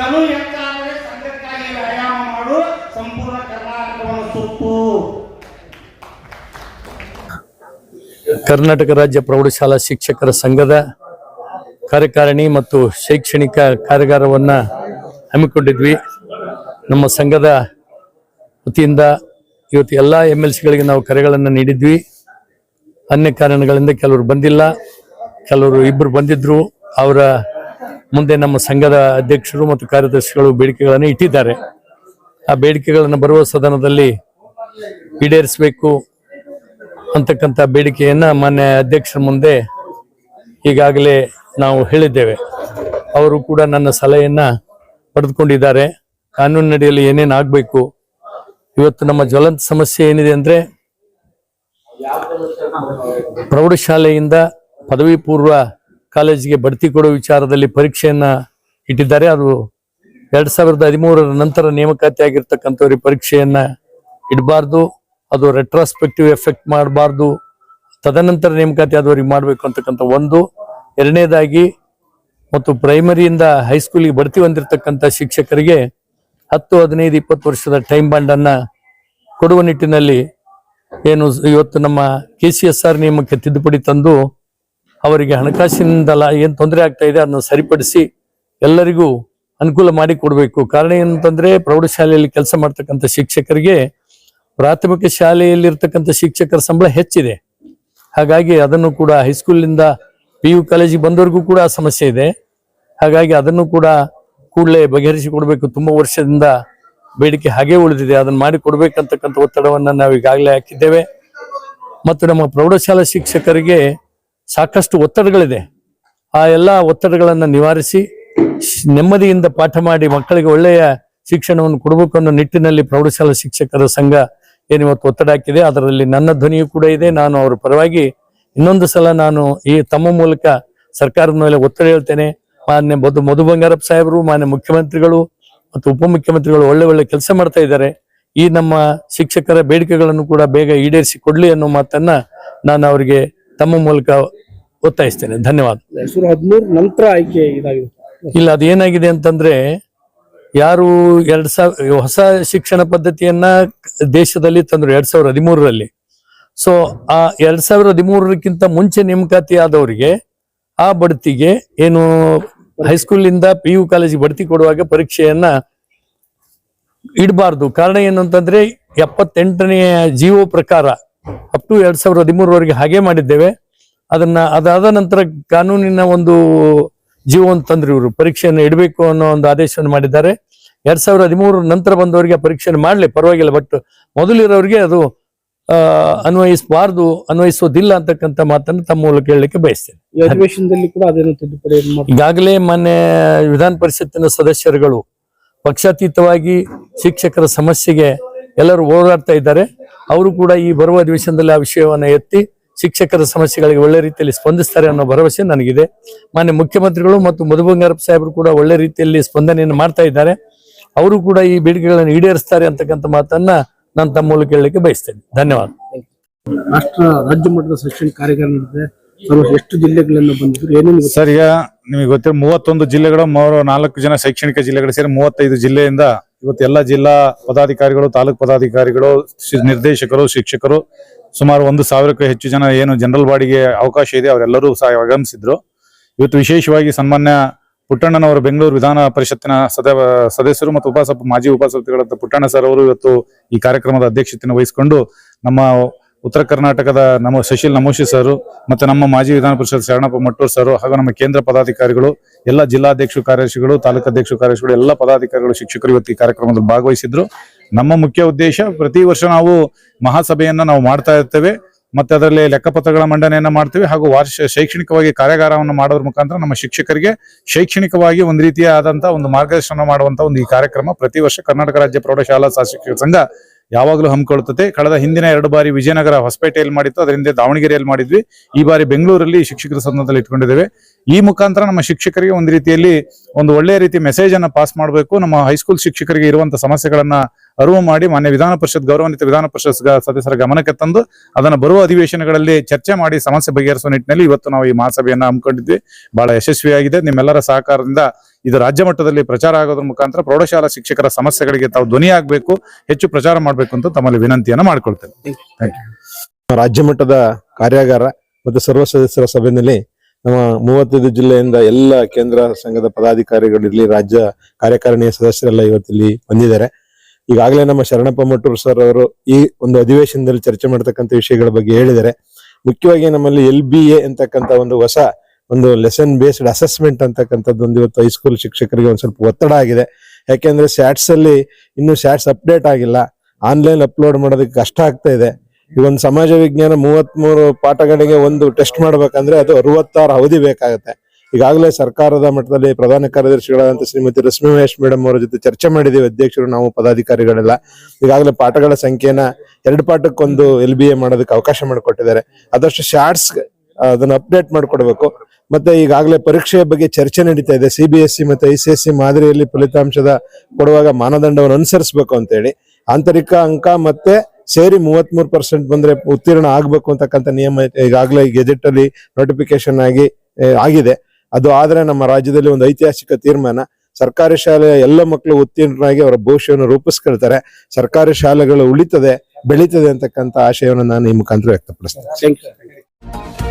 ತನು ಹೆಚ್ಚಾದರೆ ಸಂಘಕ್ಕಾಗಿ ವ್ಯಾಯಾಮ ಮಾಡು, ಸಂಪೂರ್ಣ ಕರ್ನಾಟಕವನ್ನು ಸುತ್ತು. ಕರ್ನಾಟಕ ರಾಜ್ಯ ಪ್ರೌಢಶಾಲಾ ಶಿಕ್ಷಕರ ಸಂಘದ ಕಾರ್ಯಕಾರಿಣಿ ಮತ್ತು ಶೈಕ್ಷಣಿಕ ಕಾರ್ಯಾಗಾರವನ್ನು ಹಮ್ಮಿಕೊಂಡಿದ್ವಿ. ನಮ್ಮ ಸಂಘದ ವತಿಯಿಂದ ಇವತ್ತು ಎಲ್ಲ ಎಂ ಎಲ್ ಸಿಗಳಿಗೆ ನಾವು ಕರೆಗಳನ್ನು ನೀಡಿದ್ವಿ. ಅನ್ಯ ಕಾರಣಗಳಿಂದ ಕೆಲವರು ಬಂದಿಲ್ಲ. ಕೆಲವರು ಇಬ್ಬರು ಬಂದಿದ್ದರು ಅವರ ಮುಂದೆ ನಮ್ಮ ಸಂಘದ ಅಧ್ಯಕ್ಷರು ಮತ್ತು ಕಾರ್ಯದರ್ಶಿಗಳು ಬೇಡಿಕೆಗಳನ್ನು ಇಟ್ಟಿದ್ದಾರೆ. ಆ ಬೇಡಿಕೆಗಳನ್ನು ಬರುವ ಸದನದಲ್ಲಿ ಈಡೇರಿಸಬೇಕು ಅಂತಕ್ಕಂಥ ಬೇಡಿಕೆಯನ್ನು ಮಾನ್ಯ ಅಧ್ಯಕ್ಷರ ಮುಂದೆ ಈಗಾಗಲೇ ನಾವು ಹೇಳಿದ್ದೇವೆ. ಅವರು ಕೂಡ ನನ್ನ ಸಲಹೆಯನ್ನು ಪಡೆದುಕೊಂಡಿದ್ದಾರೆ. ಕಾನೂನಿನಡಿಯಲ್ಲಿ ಏನೇನು ಆಗಬೇಕು, ಇವತ್ತು ನಮ್ಮ ಜ್ವಲಂತ ಸಮಸ್ಯೆ ಏನಿದೆ ಅಂದರೆ ಪ್ರೌಢಶಾಲೆಯಿಂದ ಪದವಿ ಪೂರ್ವ ಕಾಲೇಜಿಗೆ ಬಡ್ತಿ ಕೊಡೋ ವಿಚಾರದಲ್ಲಿ ಪರೀಕ್ಷೆಯನ್ನ ಇಟ್ಟಿದ್ದಾರೆ. ಅದು ಎರಡ್ ಸಾವಿರದ ಹದಿಮೂರರ ನಂತರ ನೇಮಕಾತಿ ಆಗಿರ್ತಕ್ಕಂಥವ್ರಿಗೆ ಪರೀಕ್ಷೆಯನ್ನ ಇಡಬಾರ್ದು. ಅದು ರೆಟ್ರಾಸ್ಪೆಕ್ಟಿವ್ ಎಫೆಕ್ಟ್ ಮಾಡಬಾರ್ದು. ತದನಂತರ ನೇಮಕಾತಿ ಆದವರಿಗೆ ಮಾಡಬೇಕು ಅಂತಕ್ಕಂಥ ಒಂದು. ಎರಡನೇದಾಗಿ, ಮತ್ತು ಪ್ರೈಮರಿಯಿಂದ ಹೈಸ್ಕೂಲಿಗೆ ಬಡ್ತಿ ಹೊಂದಿರತಕ್ಕಂಥ ಶಿಕ್ಷಕರಿಗೆ ಹತ್ತು, ಹದಿನೈದು, ಇಪ್ಪತ್ತು ವರ್ಷದ ಟೈಮ್ ಬಾಂಡನ್ನು ಕೊಡುವ ನಿಟ್ಟಿನಲ್ಲಿ ಏನು ಇವತ್ತು ನಮ್ಮ ಕೆ ಸಿ ಎಸ್ ಆರ್ ನಿಯಮಕ್ಕೆ ತಿದ್ದುಪಡಿ ತಂದು ಅವರಿಗೆ ಹಣಕಾಸಿನಿಂದಲ್ಲ ಏನು ತೊಂದರೆ ಆಗ್ತಾ ಇದೆ ಅದನ್ನು ಸರಿಪಡಿಸಿ ಎಲ್ಲರಿಗೂ ಅನುಕೂಲ ಮಾಡಿ ಕೊಡಬೇಕು. ಕಾರಣ ಏನಂತಂದ್ರೆ ಪ್ರೌಢಶಾಲೆಯಲ್ಲಿ ಕೆಲಸ ಮಾಡ್ತಕ್ಕಂಥ ಶಿಕ್ಷಕರಿಗೆ ಪ್ರಾಥಮಿಕ ಶಾಲೆಯಲ್ಲಿರ್ತಕ್ಕಂಥ ಶಿಕ್ಷಕರ ಸಂಬಳ ಹೆಚ್ಚಿದೆ. ಹಾಗಾಗಿ ಅದನ್ನು ಕೂಡ ಹೈಸ್ಕೂಲಿಂದ ಪಿ ಯು ಕಾಲೇಜಿಗೆ ಬಂದವರಿಗೂ ಕೂಡ ಸಮಸ್ಯೆ ಇದೆ. ಹಾಗಾಗಿ ಅದನ್ನು ಕೂಡ ಕೂಡಲೇ ಬಗೆಹರಿಸಿ ಕೊಡಬೇಕು. ತುಂಬಾ ವರ್ಷದಿಂದ ಬೇಡಿಕೆ ಹಾಗೆ ಉಳಿದಿದೆ. ಅದನ್ನು ಮಾಡಿ ಕೊಡ್ಬೇಕಂತಕ್ಕಂಥ ಒತ್ತಡವನ್ನು ನಾವು ಈಗಾಗಲೇ ಹಾಕಿದ್ದೇವೆ. ಮತ್ತು ನಮ್ಮ ಪ್ರೌಢಶಾಲಾ ಶಿಕ್ಷಕರಿಗೆ ಸಾಕಷ್ಟು ಒತ್ತಡಗಳಿದೆ. ಆ ಎಲ್ಲ ಒತ್ತಡಗಳನ್ನು ನಿವಾರಿಸಿ ನೆಮ್ಮದಿಯಿಂದ ಪಾಠ ಮಾಡಿ ಮಕ್ಕಳಿಗೆ ಒಳ್ಳೆಯ ಶಿಕ್ಷಣವನ್ನು ಕೊಡಬೇಕು ಅನ್ನೋ ನಿಟ್ಟಿನಲ್ಲಿ ಪ್ರೌಢಶಾಲಾ ಶಿಕ್ಷಕರ ಸಂಘ ಏನು ಇವತ್ತು ಒತ್ತಡ ಹಾಕಿದೆ. ಅದರಲ್ಲಿ ನನ್ನ ಧ್ವನಿಯೂ ಕೂಡ ಇದೆ. ನಾನು ಅವರ ಪರವಾಗಿ ಇನ್ನೊಂದು ಸಲ ನಾನು ಈ ತಮ್ಮ ಮೂಲಕ ಸರ್ಕಾರದ ಮೇಲೆ ಒತ್ತಡ ಹೇಳ್ತೇನೆ. ಮಾನ್ಯ ಮಧು ಮಧು ಬಂಗಾರಪ್ಪ ಸಾಹೇಬರು, ಮಾನ್ಯ ಮುಖ್ಯಮಂತ್ರಿಗಳು ಮತ್ತು ಉಪಮುಖ್ಯಮಂತ್ರಿಗಳು ಒಳ್ಳೆ ಒಳ್ಳೆ ಕೆಲಸ ಮಾಡ್ತಾ ಇದ್ದಾರೆ. ಈ ನಮ್ಮ ಶಿಕ್ಷಕರ ಬೇಡಿಕೆಗಳನ್ನು ಕೂಡ ಬೇಗ ಈಡೇರಿಸಿ ಕೊಡ್ಲಿ ಅನ್ನೋ ಮಾತನ್ನ ನಾನು ಅವರಿಗೆ ತಮ್ಮ ಮೂಲಕ ಒತ್ತಾಯಿಸ್ತೇನೆ. ಧನ್ಯವಾದ. ಎರಡ್ ಸಾವಿರದ ಹದಿಮೂರು ನಂತರ ಆಯ್ಕೆ ಇದಾಗಿದೆ ಇಲ್ಲ ಅದೇನಾಗಿದೆ ಅಂತಂದ್ರೆ ಯಾರು ಎರಡ್ ಸಾವಿರ ಹೊಸ ಶಿಕ್ಷಣ ಪದ್ಧತಿಯನ್ನ ದೇಶದಲ್ಲಿ ತಂದ್ರು ಎರಡ್ ಸಾವಿರದ ಹದಿಮೂರರಲ್ಲಿ. ಸೊ ಆ ಎರಡ್ ಸಾವಿರದ ಹದಿಮೂರಕ್ಕಿಂತ ಮುಂಚೆ ನೇಮಕಾತಿ ಆದವರಿಗೆ ಆ ಬಡ್ತಿಗೆ ಏನು ಹೈಸ್ಕೂಲಿಂದ ಪಿ ಯು ಕಾಲೇಜಿಗೆ ಬಡ್ತಿ ಕೊಡುವಾಗ ಪರೀಕ್ಷೆಯನ್ನ ಇಡಬಾರ್ದು. ಕಾರಣ ಏನು ಅಂತಂದ್ರೆ ಎಪ್ಪತ್ತೆಂಟನೆಯ ಜಿಒ ಪ್ರಕಾರ ಅಪ್ ಟು ಎರಡ್ ಸಾವಿರದ ಹದಿಮೂರವರೆಗೆ ಹಾಗೆ ಮಾಡಿದ್ದೇವೆ. ಅದನ್ನ ಅದಾದ ನಂತರ ಕಾನೂನಿನ ಒಂದು ಜೀವವನ್ನು ತಂದ್ರು ಇವರು. ಪರೀಕ್ಷೆಯನ್ನು ಇಡಬೇಕು ಅನ್ನೋ ಒಂದು ಆದೇಶವನ್ನು ಮಾಡಿದ್ದಾರೆ. ಎರಡ್ ಸಾವಿರದ ಹದಿಮೂರ ನಂತರ ಬಂದವರಿಗೆ ಪರೀಕ್ಷೆ ಪರೀಕ್ಷೆಯನ್ನು ಮಾಡ್ಲಿ ಪರವಾಗಿಲ್ಲ. ಬಟ್ ಮೊದಲಿರೋರಿಗೆ ಅದು ಅನ್ವಯಿಸಬಾರ್ದು ಅನ್ವಯಿಸೋದಿಲ್ಲ ಅಂತಕ್ಕಂತ ಮಾತನ್ನು ತಮ್ಮ ಮೂಲಕ ಹೇಳಲಿಕ್ಕೆ ಬಯಸ್ತೇನೆ. ಅಧಿವೇಶನದಲ್ಲಿ ಕೂಡ ಅದೇನೋ ತಿದ್ದುಪಡಿ ಮಾಡ್ತಾರೆ? ಈಗಾಗಲೇ ಮಾನ್ಯ ವಿಧಾನ ಪರಿಷತ್ತಿನ ಸದಸ್ಯರುಗಳು ಪಕ್ಷಾತೀತವಾಗಿ ಶಿಕ್ಷಕರ ಸಮಸ್ಯೆಗೆ ಎಲ್ಲರೂ ಹೋರಾಡ್ತಾ ಇದ್ದಾರೆ. ಅವರು ಕೂಡ ಈ ಬರುವ ಅಧಿವೇಶನದಲ್ಲಿ ಆ ವಿಷಯವನ್ನು ಎತ್ತಿ ಶಿಕ್ಷಕರ ಸಮಸ್ಯೆಗಳಿಗೆ ಒಳ್ಳೆ ರೀತಿಯಲ್ಲಿ ಸ್ಪಂದಿಸ್ತಾರೆ ಅನ್ನೋ ಭರವಸೆ ನನಗಿದೆ. ಮಾನ್ಯ ಮುಖ್ಯಮಂತ್ರಿಗಳು ಮತ್ತು ಮಧು ಬಂಗಾರಪ್ಪ ಸಾಹೇಬರು ಕೂಡ ಒಳ್ಳೆ ರೀತಿಯಲ್ಲಿ ಸ್ಪಂದನೆಯನ್ನು ಮಾಡ್ತಾ ಇದ್ದಾರೆ. ಅವರು ಕೂಡ ಈ ಬೇಡಿಕೆಗಳನ್ನು ಈಡೇರಿಸ್ತಾರೆ ಅಂತಕ್ಕಂಥ ಮಾತನ್ನ ನಾನು ತಮ್ಮ ಮೂಲಕ ಹೇಳಲಿಕ್ಕೆ ಬಯಸ್ತೇನೆ. ಧನ್ಯವಾದ. ರಾಷ್ಟ್ರ ರಾಜ್ಯ ಮಟ್ಟದ ಶೈಕ್ಷಣಿಕ ನಡೆದಿದೆ. ಎಷ್ಟು ಜಿಲ್ಲೆಗಳನ್ನು ಬಂದಿದ್ರು ಏನೇನು? ಸರ್, ಈಗ ನಿಮಗೆ ಗೊತ್ತಿರೋ ಮೂವತ್ತೊಂದು ಜಿಲ್ಲೆಗಳು ಮೂರು ನಾಲ್ಕು ಜನ ಶೈಕ್ಷಣಿಕ ಜಿಲ್ಲೆಗಳು ಸೇರಿ ಮೂವತ್ತೈದು ಜಿಲ್ಲೆಯಿಂದ ಇವತ್ತು ಎಲ್ಲ ಜಿಲ್ಲಾ ಪದಾಧಿಕಾರಿಗಳು, ತಾಲೂಕು ಪದಾಧಿಕಾರಿಗಳು ನಿರ್ದೇಶಕರು, ಶಿಕ್ಷಕರು ಸುಮಾರು ಒಂದು ಸಾವಿರಕ್ಕೂ ಹೆಚ್ಚು ಜನ ಏನು ಜನರಲ್ ಬಾಡಿಗೆ ಅವಕಾಶ ಇದೆ, ಅವರೆಲ್ಲರೂ ಸಹ ಆಗಮಿಸಿದ್ರು ಇವತ್ತು ವಿಶೇಷವಾಗಿ ಸನ್ಮಾನ್ಯ ಪುಟ್ಟಣ್ಣನವರು ಬೆಂಗಳೂರು ವಿಧಾನ ಪರಿಷತ್ತಿನ ಸದ ಸದಸ್ಯರು ಮತ್ತು ಉಪಸಭ, ಮಾಜಿ ಉಪಸಭಾಪತಿಗಳಾದ ಪುಟ್ಟಣ್ಣ ಸರ್ ಅವರು ಇವತ್ತು ಈ ಕಾರ್ಯಕ್ರಮದ ಅಧ್ಯಕ್ಷತೆಯನ್ನು ವಹಿಸಿಕೊಂಡು ನಮ್ಮ ಉತ್ತರ ಕರ್ನಾಟಕದ ನಮ್ಮ ಶಶಿಲ್ ನಮೋಶಿ ಸರ್ ಮತ್ತೆ ನಮ್ಮ ಮಾಜಿ ವಿಧಾನ ಪರಿಷತ್ ಶರಣಪ್ಪ ಮಟ್ಟೂರ್ ಸರ್ ಹಾಗೂ ನಮ್ಮ ಕೇಂದ್ರ ಪದಾಧಿಕಾರಿಗಳು, ಎಲ್ಲ ಜಿಲ್ಲಾಧ್ಯಕ್ಷ ಕಾರ್ಯದರ್ಶಿಗಳು, ತಾಲೂಕು ಅಧ್ಯಕ್ಷರು ಕಾರ್ಯದರ್ಶಿಗಳು, ಎಲ್ಲ ಪದಾಧಿಕಾರಿಗಳು, ಶಿಕ್ಷಕರು ಇವತ್ತು ಈ ಕಾರ್ಯಕ್ರಮದಲ್ಲಿ ಭಾಗವಹಿಸಿದ್ರು. ನಮ್ಮ ಮುಖ್ಯ ಉದ್ದೇಶ ಪ್ರತಿ ವರ್ಷ ನಾವು ಮಹಾಸಭೆಯನ್ನ ನಾವು ಮಾಡ್ತಾ ಇರ್ತೇವೆ. ಮತ್ತೆ ಅದರಲ್ಲಿ ಲೆಕ್ಕಪತ್ರಗಳ ಮಂಡನೆಯನ್ನ ಮಾಡ್ತೀವಿ ಹಾಗೂ ವಾರ್ಷ ಶೈಕ್ಷಣಿಕವಾಗಿ ಕಾರ್ಯಾಗಾರವನ್ನು ಮಾಡೋದ್ರ ಮುಖಾಂತರ ನಮ್ಮ ಶಿಕ್ಷಕರಿಗೆ ಶೈಕ್ಷಣಿಕವಾಗಿ ಒಂದು ರೀತಿಯಾದಂತಹ ಒಂದು ಮಾರ್ಗದರ್ಶನ ಮಾಡುವಂತ ಒಂದು ಈ ಕಾರ್ಯಕ್ರಮ ಪ್ರತಿ ವರ್ಷ ಕರ್ನಾಟಕ ರಾಜ್ಯ ಪ್ರೌಢಶಾಲಾ ಶಿಕ್ಷಕರ ಸಂಘ ಯಾವಾಗಲೂ ಹಮ್ಮಿಕೊಳ್ತದೆ ಕಳೆದ ಹಿಂದಿನ ಎರಡು ಬಾರಿ ವಿಜಯನಗರ ಹೊಸಪೇಟೆಯಲ್ಲಿ ಮಾಡಿತ್ತು. ಅದರಿಂದ ದಾವಣಗೆರೆಯಲ್ಲಿ ಮಾಡಿದ್ವಿ. ಈ ಬಾರಿ ಬೆಂಗಳೂರಲ್ಲಿ ಶಿಕ್ಷಕರ ಸದನದಲ್ಲಿ ಇಟ್ಕೊಂಡಿದ್ದೇವೆ. ಈ ಮುಖಾಂತರ ನಮ್ಮ ಶಿಕ್ಷಕರಿಗೆ ಒಂದು ರೀತಿಯಲ್ಲಿ ಒಂದು ಒಳ್ಳೆಯ ರೀತಿ ಮೆಸೇಜ್ ಅನ್ನ ಪಾಸ್ ಮಾಡಬೇಕು. ನಮ್ಮ ಹೈಸ್ಕೂಲ್ ಶಿಕ್ಷಕರಿಗೆ ಇರುವಂತಹ ಸಮಸ್ಯೆಗಳನ್ನ ಅರಿವು ಮಾಡಿ ಮಾನ್ಯ ವಿಧಾನ ಪರಿಷತ್ ಗೌರವಾನ್ವಿತ ವಿಧಾನ ಪರಿಷತ್ ಸದಸ್ಯರ ಗಮನಕ್ಕೆ ತಂದು ಅದನ್ನ ಬರುವ ಅಧಿವೇಶನಗಳಲ್ಲಿ ಚರ್ಚೆ ಮಾಡಿ ಸಮಸ್ಯೆ ಬಗೆಹರಿಸುವ ನಿಟ್ಟಿನಲ್ಲಿ ಇವತ್ತು ನಾವು ಈ ಮಹಾಸಭೆಯನ್ನು ಹಮ್ಮಿಕೊಂಡಿದ್ವಿ. ಬಹಳ ಯಶಸ್ವಿಯಾಗಿದೆ. ನಿಮ್ಮೆಲ್ಲರ ಸಹಕಾರದಿಂದ ಇದು ರಾಜ್ಯ ಮಟ್ಟದಲ್ಲಿ ಪ್ರಚಾರ ಆಗೋದ್ರ ಮುಖಾಂತರ ಪ್ರೌಢಶಾಲಾ ಶಿಕ್ಷಕರ ಸಮಸ್ಯೆಗಳಿಗೆ ತಾವು ಧ್ವನಿಯಾಗಬೇಕು ಹೆಚ್ಚು ಪ್ರಚಾರ ಮಾಡಬೇಕು ಅಂತ ತಮ್ಮಲ್ಲಿ ವಿನಂತಿಯನ್ನ ಮಾಡ್ಕೊಳ್ತೇವೆ ರಾಜ್ಯ ಮಟ್ಟದ ಕಾರ್ಯಾಗಾರ ಮತ್ತು ಸರ್ವ ಸದಸ್ಯರ ಸಭೆಯಲ್ಲಿ ನಮ್ಮ ಮೂವತ್ತೈದು ಜಿಲ್ಲೆಯಿಂದ ಎಲ್ಲ ಕೇಂದ್ರ ಸಂಘದ ಪದಾಧಿಕಾರಿಗಳಿರ್ಲಿ ರಾಜ್ಯ ಕಾರ್ಯಕಾರಿಣಿಯ ಸದಸ್ಯರೆಲ್ಲ ಇವತ್ತಿಲ್ಲಿ ಬಂದಿದ್ದಾರೆ. ಈಗಾಗಲೇ ನಮ್ಮ ಶರಣಪ್ಪ ಮಟ್ಟೂರ್ ಸರ್ ಅವರು ಈ ಒಂದು ಅಧಿವೇಶನದಲ್ಲಿ ಚರ್ಚೆ ಮಾಡತಕ್ಕಂಥ ವಿಷಯಗಳ ಬಗ್ಗೆ ಹೇಳಿದರೆ ಮುಖ್ಯವಾಗಿ ನಮ್ಮಲ್ಲಿ ಎಲ್ ಬಿ ಎ ಒಂದು ಹೊಸ ಒಂದು ಲೆಸನ್ ಬೇಸ್ಡ್ ಅಸೆಸ್ಮೆಂಟ್ ಅಂತಕ್ಕಂಥದ್ದು ಒಂದು ಇವತ್ತು ಹೈಸ್ಕೂಲ್ ಶಿಕ್ಷಕರಿಗೆ ಒಂದು ಸ್ವಲ್ಪ ಒತ್ತಡ ಆಗಿದೆ. ಯಾಕೆಂದ್ರೆ ಸ್ಯಾಟ್ಸ್ ಅಲ್ಲಿ ಇನ್ನು ಸ್ಯಾಟ್ಸ್ ಅಪ್ಡೇಟ್ ಆಗಿಲ್ಲ. ಆನ್ಲೈನ್ ಅಪ್ಲೋಡ್ ಮಾಡೋದಕ್ಕೆ ಕಷ್ಟ ಆಗ್ತಾ ಇದೆ. ಈ ಒಂದು ಸಮಾಜ ವಿಜ್ಞಾನ ಮೂವತ್ಮೂರು ಪಾಠಗಳಿಗೆ ಒಂದು ಟೆಸ್ಟ್ ಮಾಡ್ಬೇಕಂದ್ರೆ ಅದು ಅರವತ್ತಾರು ಅವಧಿ ಬೇಕಾಗುತ್ತೆ. ಈಗಾಗಲೇ ಸರ್ಕಾರದ ಮಟ್ಟದಲ್ಲಿ ಪ್ರಧಾನ ಕಾರ್ಯದರ್ಶಿಗಳಾದಂತ ಶ್ರೀಮತಿ ರಶ್ಮಿ ಮಹೇಶ್ ಮೇಡಮ್ ಅವರ ಜೊತೆ ಚರ್ಚೆ ಮಾಡಿದ್ದೀವಿ. ಅಧ್ಯಕ್ಷರು ನಾವು ಪದಾಧಿಕಾರಿಗಳೆಲ್ಲ. ಈಗಾಗಲೇ ಪಾಠಗಳ ಸಂಖ್ಯೆನ ಎರಡು ಪಾಠಕ್ಕೊಂದು ಎಲ್ ಬಿ ಎ ಮಾಡೋದಕ್ಕೆ ಅವಕಾಶ ಮಾಡಿಕೊಟ್ಟಿದ್ದಾರೆ. ಆದಷ್ಟು ಶಾರ್ಟ್ಸ್ ಅದನ್ನ ಅಪ್ಡೇಟ್ ಮಾಡಿಕೊಡ್ಬೇಕು. ಮತ್ತೆ ಈಗಾಗಲೇ ಪರೀಕ್ಷೆಯ ಬಗ್ಗೆ ಚರ್ಚೆ ನಡೀತಾ ಇದೆ. ಸಿ ಬಿ ಎಸ್ ಸಿ ಮತ್ತೆ ಐ ಸಿ ಎಸ್ ಸಿ ಮಾದರಿಯಲ್ಲಿ ಫಲಿತಾಂಶದ ಕೊಡುವಾಗ ಮಾನದಂಡವನ್ನು ಅನುಸರಿಸಬೇಕು ಅಂತ ಹೇಳಿ ಆಂತರಿಕ ಅಂಕ ಮತ್ತೆ ಸೇರಿ ಮೂವತ್ಮೂರು ಪರ್ಸೆಂಟ್ ಬಂದ್ರೆ ಉತ್ತೀರ್ಣ ಆಗ್ಬೇಕು ಅಂತಕ್ಕಂಥ ನಿಯಮ ಈಗಾಗಲೇ ಗೆಜೆಟ್ ಅಲ್ಲಿ ನೋಟಿಫಿಕೇಶನ್ ಆಗಿ ಆಗಿದೆ. ಅದು ಆದ್ರೆ ನಮ್ಮ ರಾಜ್ಯದಲ್ಲಿ ಒಂದು ಐತಿಹಾಸಿಕ ತೀರ್ಮಾನ. ಸರ್ಕಾರಿ ಶಾಲೆಯ ಎಲ್ಲ ಮಕ್ಕಳು ಉತ್ತೀರ್ಣರಾಗಿ ಅವರ ಭವಿಷ್ಯವನ್ನು ರೂಪಿಸ್ಕೊಳ್ತಾರೆ. ಸರ್ಕಾರಿ ಶಾಲೆಗಳು ಉಳಿತದೆ, ಬೆಳೀತದೆ ಅಂತಕ್ಕಂಥ ಆಶಯವನ್ನು ನಾನು ಈ ಮುಖಾಂತರ ವ್ಯಕ್ತಪಡಿಸ್ತೇನೆ.